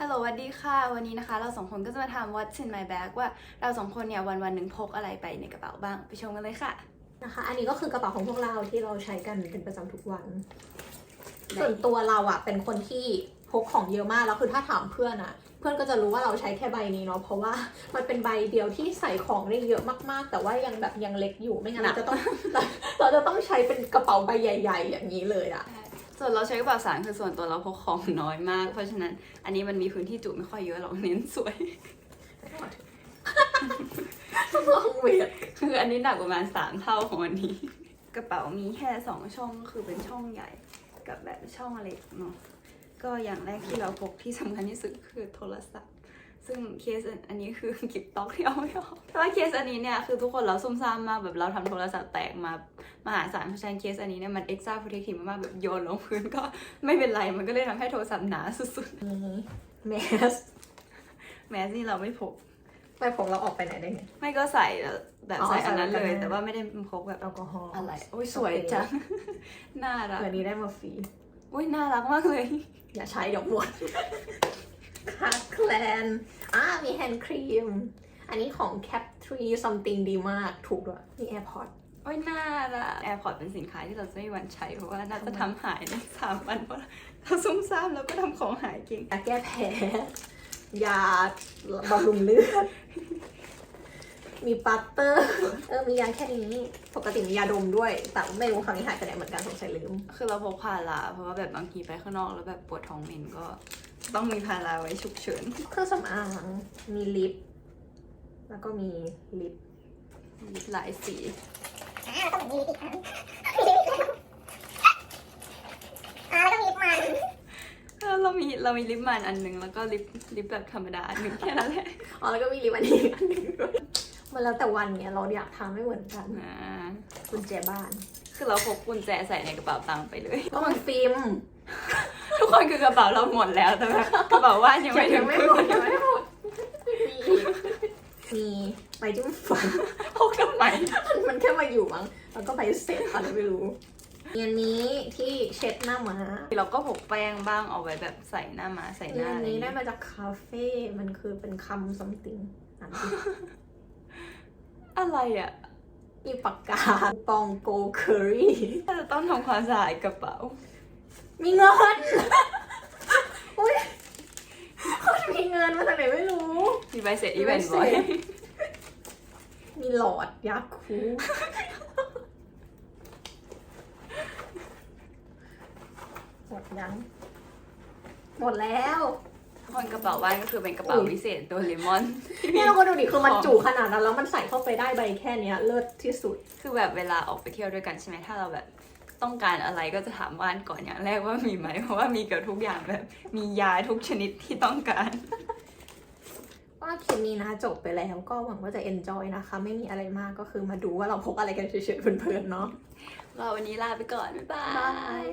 ฮัลโหลสวัสดีค่ะ วันนี้นะคะ เราสองคนก็จะมาทำ What's in my bag ว่าเราสองคนเนี่ยวันวันๆหนึ่งพกอะไรไปในกระเป๋าบ้าง ไปชมกันเลยค่ะ นะคะ อันนี้ก็คือกระเป๋าของพวกเราที่เราใช้กันเป็นประจำทุกวัน ส่วนตัวเราอะเป็นคนที่พกของเยอะมากแล้วคือถ้าถามเพื่อนอะเพื่อนก็จะรู้ว่าเราใช้แค่ใบนี้เนาะเพราะว่ามันเป็นใบเดียวที่ใส่ของได้เยอะมากๆ แต่ว่ายังแบบยังเล็กอยู่ไม่งั้นหนัเรากจะต้องเราเราจะต้องใช้เป็นกระเป๋าใบใหญ่ ๆ อย่างนี้เลยอะ ส่วนเราใช้กระเป๋าสารคือส่วนตัวเราพกของน้อยมาก เพราะฉะนั้นอันนี้มันมีพื้นที่จุไม่ค่อยเยอะหรอกเน้นสวย ลองเวทคืออันนี้หนักประมาณสามเท่าของอันนี้ กระเป๋ามีแค่สองช่องก็คือเป็นช่องใหญ่กับแบบช่องเล็กเนาะก็อย่างแรกที่เราพกที่สำคัญที่สุดคือโทรศัพท์ ซึ่งเคสอันนี้คือกิบต็อกที่เอาไม่ออกเพราะว่าเคสอันนี้เนี่ยคือทุกคนเราซุ่มซ่ามมากแบบเราทำโทรศัพท์แตกมามหาศาลเพราะฉะนั้นเคสอันนี้เนี่ยมัน extra protective มากๆแบบโยนลงพื้นก็ไม่เป็นไรมันก็เลยทำให้โทรศัพท์หนาสุดนี่แมสๆแม้ที่เราไม่พกไปพกเราออกไปไหนได้ไงไม่ก็ใส่แบบอ๋อใส่อันนั้นใส่เลไว้ยกันแต่ว่าไม่ได้พกแบบแอลกอฮอล์อะไรโอ้ยสวยจังน่ารักเดี๋ยวนี้ได้มาฟรีอุ้ยน่ารักมากเลย อย่าใช้เดี๋ยวหมด คาแคลนอ่ามีแฮนด์ครีม อันนี้ของ Cap 3 something ดีมากถูกด้วยมี AirPod โอ้ยน่ารักแอร์พอร์ตเป็นสินค้าที่เราจะไม่มีวันใช้ เพราะว่าน่าจะทำหายในสามวันเพราะเราซุ่มซ่ามแล้วก็ทำของหายเก่งยาแก้แพ้ยาบำรุงเลือดมีปัตเตอร์ เออ มียาแค่นี้ ปกติมียาดมด้วย แต่ไม่รู้คราวนี้หายไปไหนเหมือนกันสงสัยลืม คือเราพกพาราเพราะว่าแบบบางทีไปข้างนอกแล้วแบบปวดท้องเหม็นก็ ต้องมีพาราไว้ฉุกเฉิน เครื่องสำอาง มีลิป แล้วก็มีลิปมีหลายสีอ่าต้องมีลิปอีกครั้งอ่าแล้วก็มีลิปมันเออเรามีเรามีลิปมันอันหนึงแล้วก็ลิปลิปแบบธรรมดาอันหนึ่งแค่นั้นแหละ อ๋อแล้วก็มีลิปอันนี้อีกอันหนึ่งด้วยมันแล้วแต่วันเนี่ยเราอยากทำไม่เหมือนกันอ่ากุญแจบ้าน คือเราพกกุญแจใส่ในกระเป๋าตังค์ไปเลยก็มันฟิล์มทุ กคนคือกระเป๋าเราหมดแล้วแต่แบบกระเป๋าว่านยังไม่ถึยังงไม่ครึ่หมดงยังไม่หมดมีอีกมีใบจิ้มฟันพกทำไมมันแค่มาอยู่มั้งแล้วก็ใบเสร็จอะไรไม่รู้มีอันนี้ที่เช็ดหน้าม้าเราก็พกแป้งบ้างเอาไว้แบบใส่หน้ามาใส่หมีน้าอันอะไรนี้อย่างได้เงี้ยมาจากคาเฟ่ มันคือเป็นคำ something อ่านดิอะไรอะมีปากกา ปองโกเคอรี่ถ้าจะต้องทำความสะอาดกระเป๋า มีเงิน อุ้ยคนมีเงินมาจากไหนไม่รู้ มีใบเสร็จอีเวนต์บอยมีหลอดยาคูหมดยัง หมดแล้ว คนกระเป๋าว่านก็คือเป็นกระเป๋าอุ๊ยวิเศษตัวเลมอน นี่เราก็ดูดิคือมันจุขนาดนั้นแล้วมันใส่เข้าไปได้ใบแค่เนี้ยเลิศที่สุด คือแบบเวลาออกไปเที่ยวด้วยกันใช่ไหมถ้าเราแบบ ต้องการอะไรก็จะถามว่านก่อนอย่างแรกว่ามีไหมเพราะว่ามีเกือบทุกอย่างแบบ มียาทุกชนิดที่ต้องการว่าคลิปนี้นะจบไปแล้วก็หวังว่าจะ enjoy นะคะ ไม่มีอะไรมากก็คือมาดูว่าเราพกอะไรกันเฉยๆเพลินๆเนาะเราวันนี้ลาไปก่อน บ๊ายบาบายย